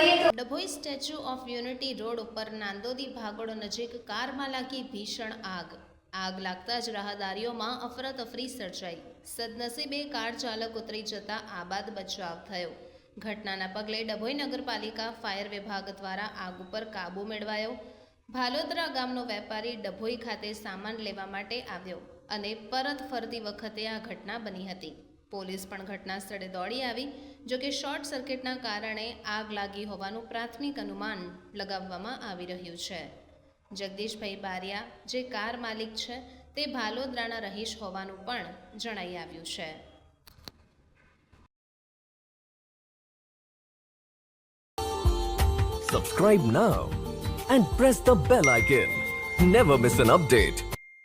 કરીએ તો Dabhoi statue of unity road ઉપર નાંદોદી ભાગોળ નજીક કારમાં લાગી ભીષણ આગ. આગ લાગતા જ રાહદારીઓમાં અફરાતફરી સર્જાઈ. સદનસીબે કાર ચાલક ઉતરી જતા આબાદ બચાવ થયો. ઘટનાના પગલે ડભોઈ નગરપાલિકા ફાયર વિભાગ દ્વારા આગ ઉપર કાબૂ મેળવાયો. ભાલોદરા ગામનો વેપારી ડભોઈ ખાતે સામાન લેવા માટે આવ્યો અને પરત ફરતી વખતે આ ઘટના બની હતી. પોલીસ પણ ઘટના સ્થળે દોડી આવી જોકે શોર્ટ સર્કિટના કારણે આગ લાગી હોવાનું પ્રાથમિક અનુમાન લગાવવામાં આવી રહ્યું છે જગદીશભાઈ બારિયા, જે કાર માલિક છે, તે ભાલોદરાના રહીશ હોવાનું પણ જણાઈ આવ્યું છે Subscribe now and press the bell icon. Never miss an update.